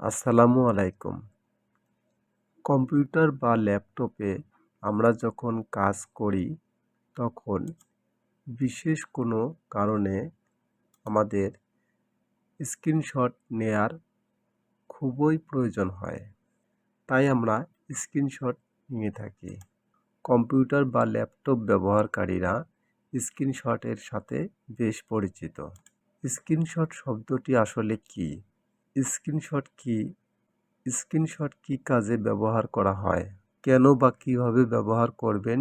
আসসালামু আলাইকুম। কম্পিউটার বা ল্যাপটপে আমরা যখন কাজ করি, তখন বিশেষ কোনো কারণে আমাদের স্ক্রিনশট নেয়ার খুবই প্রয়োজন হয়। তাই আমরা স্ক্রিনশট নিয়ে থাকি। কম্পিউটার বা ল্যাপটপ ব্যবহারকারীরা স্ক্রিনশটের সাথে বেশ পরিচিত। স্ক্রিনশট শব্দটি আসলে কী? স্ক্রিনশট কি? স্ক্রিনশট কী কাজে ব্যবহার করা হয়? কেন বা কীভাবে ব্যবহার করবেন?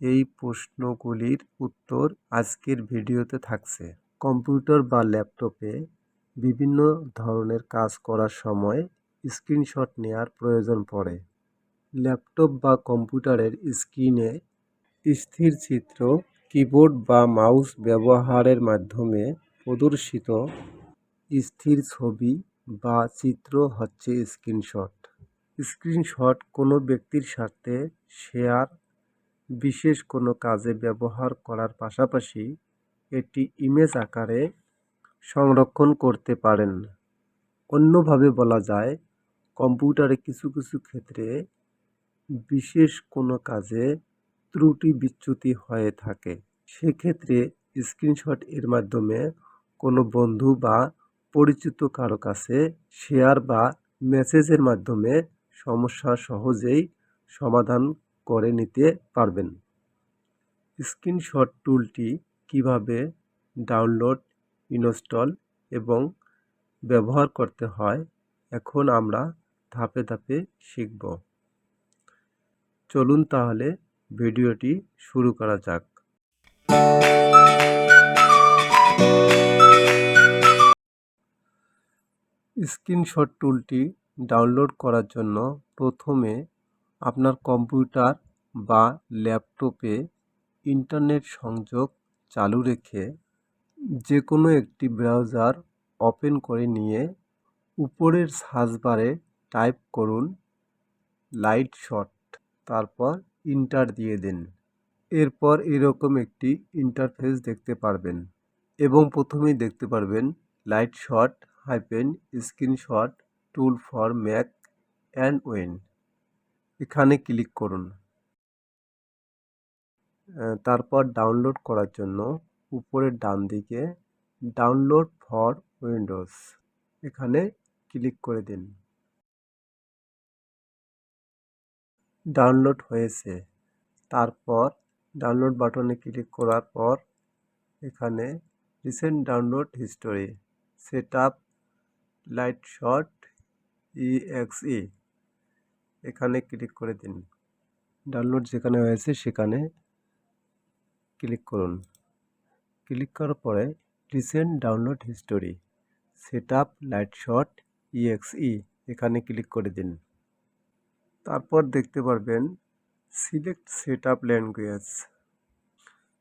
এই প্রশ্নগুলির উত্তর আজকের ভিডিওতে থাকছে। কম্পিউটার বা ল্যাপটপে বিভিন্ন ধরনের কাজ করার সময় স্ক্রিনশট নেওয়ার প্রয়োজন পড়ে। ল্যাপটপ বা কম্পিউটারের স্ক্রিনে স্থির চিত্র, কিবোর্ড বা মাউস ব্যবহারের মাধ্যমে প্রদর্শিত স্থির ছবি বা চিত্র হচ্ছে স্ক্রিনশট। স্ক্রিনশট কোনো ব্যক্তির সাথে শেয়ার, বিশেষ কোনো কাজে ব্যবহার করার পাশাপাশি এটি ইমেজ আকারে সংরক্ষণ করতে পারেন। অন্যভাবে বলা যায়, কম্পিউটারে কিছু কিছু ক্ষেত্রে বিশেষ কোনো কাজে ত্রুটি বিচ্যুতি হয়ে থাকে। সেক্ষেত্রে স্ক্রিনশট এর মাধ্যমে কোনো বন্ধু বা পরিচিত কারও কাছে শেয়ার বা মেসেজের মাধ্যমে সমস্যা সহজেই সমাধান করে নিতে পারবেন। স্ক্রিনশট টুলটি কীভাবে ডাউনলোড, ইনস্টল এবং ব্যবহার করতে হয়, এখন আমরা ধাপে ধাপে শিখব। চলুন তাহলে ভিডিওটি শুরু করা যাক। স্ক্রিনশট টুলটি ডাউনলোড করার জন্য প্রথমে আপনার কম্পিউটার বা ল্যাপটপে ইন্টারনেট সংযোগ চালু রেখে যে কোনো একটি ব্রাউজার ওপেন করে নিয়ে উপরের সার্চ বারে টাইপ করুন লাইট শট তারপর ইন্টার দিয়ে দিন। এরপর এরকম একটি ইন্টারফেস দেখতে পারবেন এবং প্রথমেই দেখতে পারবেন Lightshot hyphen screenshot tool for Mac and Win এখানে ক্লিক করুন। তারপর ডাউনলোড করার জন্য উপরের ডান দিকে ডাউনলোড ফর উইন্ডোজ এখানে ক্লিক করে দিন। ডাউনলোড হয়েছে। তারপর ডাউনলোড বাটনে ক্লিক করার পর এখানে recent download history setup Lightshot EXE এখানে ক্লিক করে দিন। ডাউনলোড যেখানে হয়েছে সেখানে ক্লিক করুন। ক্লিক করার পরে recent download history setup Lightshot EXE এখানে ক্লিক করে দিন। তারপর দেখতে পারবেন সিলেক্ট সেট আপ ল্যাঙ্গুয়েজ।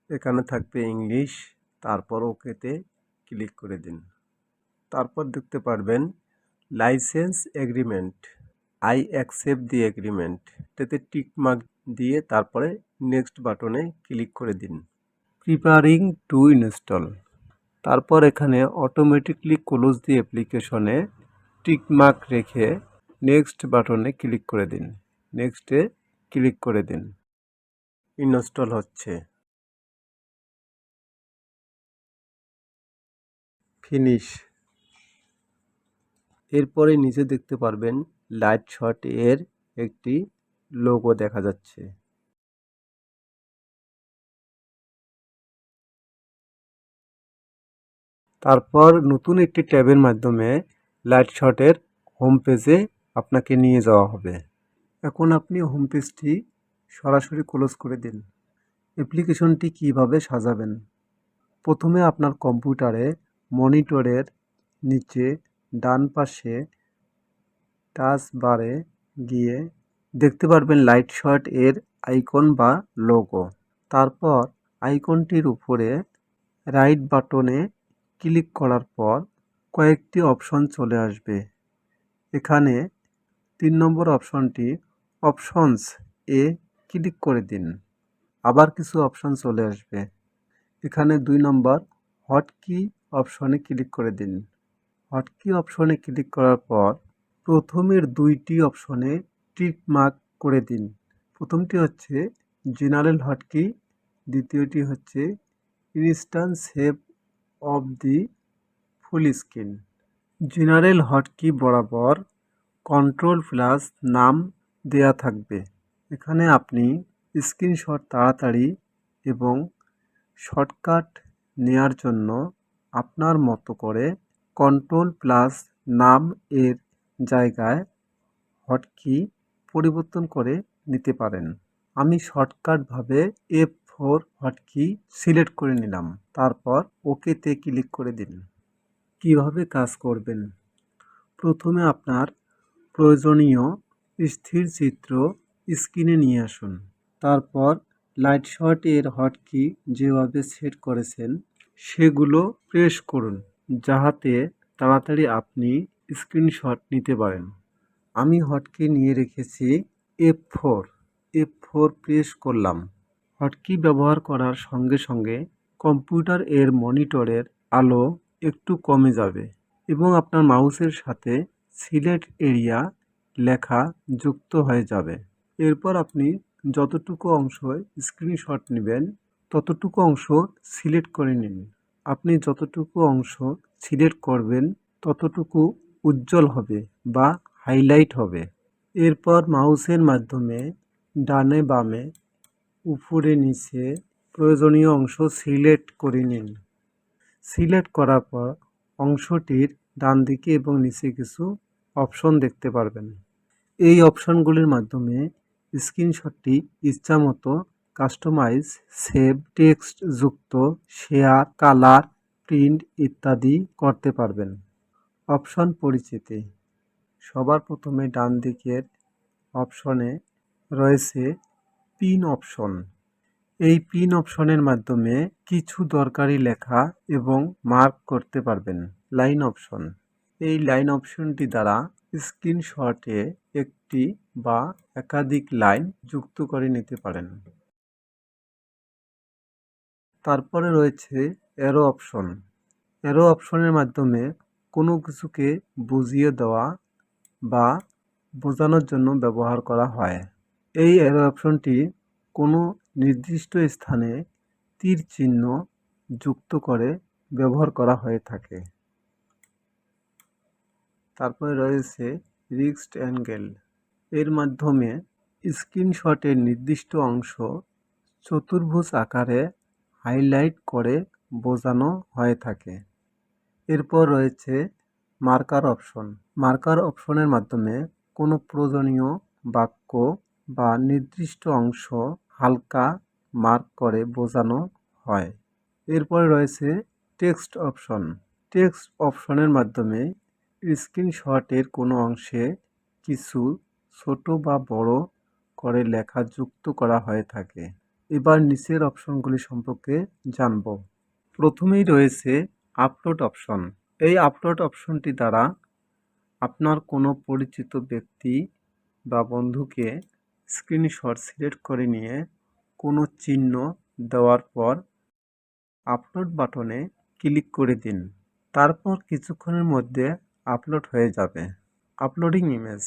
এখানে থাকবে ইংলিশ, তারপর ওকেতে ক্লিক করে দিন। তারপর দেখতে পারবেন license agreement, I accept the agreement. এটাতে টিকমার্ক দিয়ে তারপরে নেক্সট বাটনে ক্লিক করে দিন। Preparing to install. তারপর এখানে অটোমেটিকলি ক্লোজ দি অ্যাপ্লিকেশনে টিকমার্ক রেখে নেক্সট বাটনে ক্লিক করে দিন। নেক্সটে ক্লিক করে দিন। ইনস্টল হচ্ছে। ফিনিশ। এরপরে নিচে দেখতে পারবেন লাইট শট এর একটি লোগো দেখা যাচ্ছে। তারপর নতুন একটি ট্যাবের মাধ্যমে লাইট শটের হোম পেজে আপনাকে নিয়ে যাওয়া হবে। এখন আপনি হোম পেজটি সরাসরি ক্লোজ করে দিন। অ্যাপ্লিকেশনটি কীভাবে সাজাবেন? প্রথমে আপনার কম্পিউটারে মনিটরের নিচে ডান পাশে টাচ বারে গিয়ে দেখতে পারবেন লাইট শট এর আইকন বা লোগো। তারপর আইকনটির উপরে রাইট বাটনে ক্লিক করার পর কয়েকটি অপশন চলে আসবে। এখানে তিন নম্বর অপশনটি অপশনস এ ক্লিক করে দিন। আবার কিছু অপশন চলে আসবে। এখানে দুই নম্বর হট কি অপশনে ক্লিক করে দিন। হটকি অপশনে ক্লিক করার পর প্রথমের দুইটি অপশনে টিক মার্ক করে দিন। প্রথমটি হচ্ছে জেনারেল হটকি দ্বিতীয়টি হচ্ছে instant save of the full screen general hotkey বরাবর কন্ট্রোল প্লাস নাম দেয়া থাকবে। এখানে আপনি স্ক্রিনশট তাড়াতাড়ি এবং শর্টকাট নেয়ার জন্য আপনার মতো করে কন্ট্রোল প্লাস নাম এর জায়গায় হটকি পরিবর্তন করে নিতে পারেন। আমি শর্টকাটভাবে এফ ফোর হটকি সিলেক্ট করে নিলাম। তারপর ওকেতে ক্লিক করে দিন। কীভাবে কাজ করবেন? প্রথমে আপনার প্রয়োজনীয় স্থির চিত্র স্ক্রিনে নিয়ে আসুন। তারপর লাইট শট এর হটকি যেভাবে সেট করেছেন, সেগুলো প্রেস করুন। যাহাতে তাড়াতাড়ি আপনি স্ক্রিনশট নিতে পারেন। আমি হটকি নিয়ে রেখেছি F four F four press করলাম। হটকি ব্যবহার করার সঙ্গে সঙ্গে কম্পিউটার এর মনিটরের আলো একটু কমে যাবে এবং আপনার মাউসের সাথে সিলেট এরিয়া লেখা যুক্ত হয়ে যাবে। এরপর আপনি যতটুকু অংশ স্ক্রিনশট নেবেন, ততটুকু অংশ সিলেক্ট করে নিন। আপনি যতটুকু অংশ সিলেক্ট করবেন, ততটুকু উজ্জ্বল হবে বা হাইলাইট হবে। এরপর মাউসের মাধ্যমে ডানে বামে উপরে নিচে প্রয়োজনীয় অংশ সিলেক্ট করে নিন। সিলেক্ট করার পর অংশটির ডান দিকে এবং নিচে কিছু অপশন দেখতে পারবেন। এই অপশনগুলির মাধ্যমে স্ক্রিনশটটি ইচ্ছামতো কাস্টমাইজ, সেভ টেক্সট যুক্ত, শেয়ার, কালার, প্রিন্ট ইত্যাদি করতে পারবেন। অপশন পরিচিতি। সবার প্রথমে ডান দিকের অপশনে রয়েছে পিন অপশন। এই পিন অপশনের মাধ্যমে কিছু দরকারি লেখা এবং মার্ক করতে পারবেন, লাইন অপশন। এই লাইন অপশনটি দ্বারা স্ক্রিনশটে একটি বা একাধিক লাইন যুক্ত করে নিতে পারেন। তারপরে রয়েছে অ্যারো অপশন অ্যারো অপশনের মাধ্যমে কোনো কিছুকে বুঝিয়ে দেওয়া বা বোঝানোর জন্য ব্যবহার করা হয়। এই অ্যারো অপশনটি কোনো নির্দিষ্ট স্থানে তীর চিহ্ন যুক্ত করে ব্যবহার করা হয়ে থাকে। তারপরে রয়েছে রিক্সড অ্যাঙ্গেল এর মাধ্যমে স্ক্রিনশটের নির্দিষ্ট অংশ চতুর্ভুজ আকারে হাইলাইট করে বোঝানো হয়ে থাকে। এরপর রয়েছে মার্কার অপশন। মার্কার অপশনের মাধ্যমে কোনো প্রয়োজনীয় বাক্য বা নির্দিষ্ট অংশ হালকা মার্ক করে বোঝানো হয়। এরপরে রয়েছে টেক্সট অপশন। টেক্সট অপশনের মাধ্যমে স্ক্রিনশটের কোনো অংশে কিছু ছোট বা বড় করে লেখা যুক্ত করা হয়ে থাকে। এবার নিচের অপশনগুলি সম্পর্কে জানব। প্রথমেই রয়েছে আপলোড অপশন। এই আপলোড অপশনটি দ্বারা আপনার কোনো পরিচিত ব্যক্তি বা বন্ধুকে স্ক্রিনশট, সিলেক্ট করে নিয়ে কোনো চিহ্ন দেওয়ার পর আপলোড বাটনে ক্লিক করে দিন। তারপর কিছুক্ষণের মধ্যে আপলোড হয়ে যাবে। Uploading image.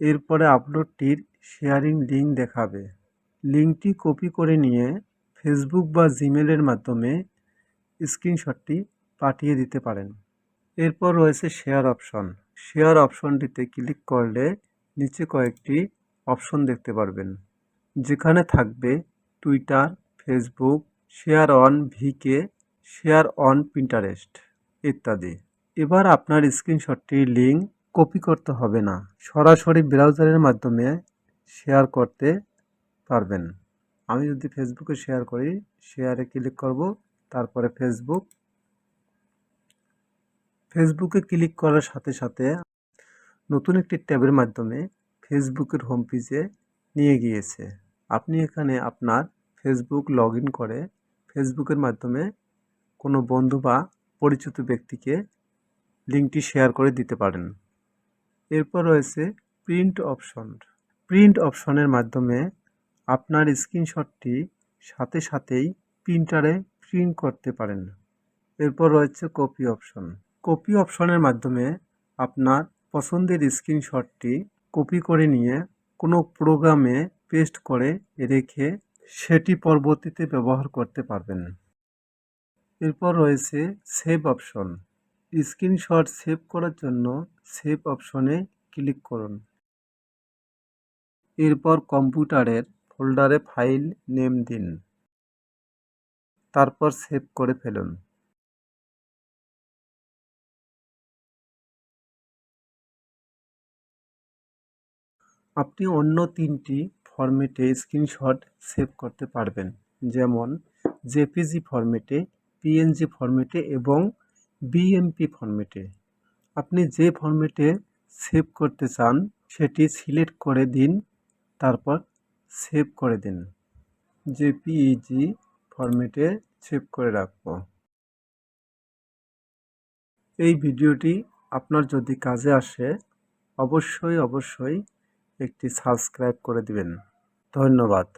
এরপরে আপলোডটির শেয়ারিং লিঙ্ক দেখাবে। লিঙ্কটি কপি করে নিয়ে ফেসবুক বা জিমেলের মাধ্যমে স্ক্রিনশটটি পাঠিয়ে দিতে পারেন। এরপর রয়েছে শেয়ার অপশন। শেয়ার অপশনটিতে ক্লিক করলে নিচে কয়েকটি অপশন দেখতে পারবেন। যেখানে থাকবে Twitter, Facebook, share on VK, share on Pinterest ইত্যাদি। এবার আপনার স্ক্রিনশটটির লিঙ্ক কপি করতে হবে না। সরাসরি ব্রাউজারের মাধ্যমে শেয়ার করতে পারবেন আমি যদি ফেসবুকে শেয়ার করি শেয়ারে ক্লিক করব, তারপরে ফেসবুক ফেসবুকে ক্লিক করার সাথে সাথে নতুন একটি ট্যাবের মাধ্যমে ফেসবুকের হোম পেজে নিয়ে গিয়েছে। আপনি এখানে আপনার ফেসবুক লগ করে ফেসবুকের মাধ্যমে কোনো বন্ধু বা পরিচিত ব্যক্তিকে লিঙ্কটি শেয়ার করে দিতে পারেন। এরপর রয়েছে প্রিন্ট অপশন প্রিন্ট অপশনের মাধ্যমে আপনার স্ক্রিনশটটি সাথে সাথেই প্রিন্টারে প্রিন্ট করতে পারেন। এরপর রয়েছে কপি অপশন। কপি অপশনের মাধ্যমে আপনার পছন্দের স্ক্রিনশটটি কপি করে নিয়ে কোনো প্রোগ্রামে পেস্ট করে রেখে সেটি পরবর্তীতে ব্যবহার করতে পারবেন। এরপর রয়েছে সেভ অপশন। স্ক্রিনশট সেভ করার জন্য সেভ অপশনে ক্লিক করুন। এরপর কম্পিউটারের ফোল্ডারে ফাইল নেম দিন। তারপর সেভ করে ফেলুন। আপনি অন্য তিনটি ফরম্যাটে স্ক্রিনশট সেভ করতে পারবেন, যেমন জেপিজি ফরম্যাটে, পিএনজি ফরম্যাটে এবং বিএমপি ফরম্যাটে। আপনি যে ফরম্যাটে সেভ করতে চান, সেটি সিলেক্ট করে দিন, তারপর সেভ করে দিন। জেপিইজি ফরম্যাটে সেভ করে রাখব। এই ভিডিওটি আপনার যদি কাজে আসে, অবশ্যই অবশ্যই একটি সাবস্ক্রাইব করে দিবেন। ধন্যবাদ।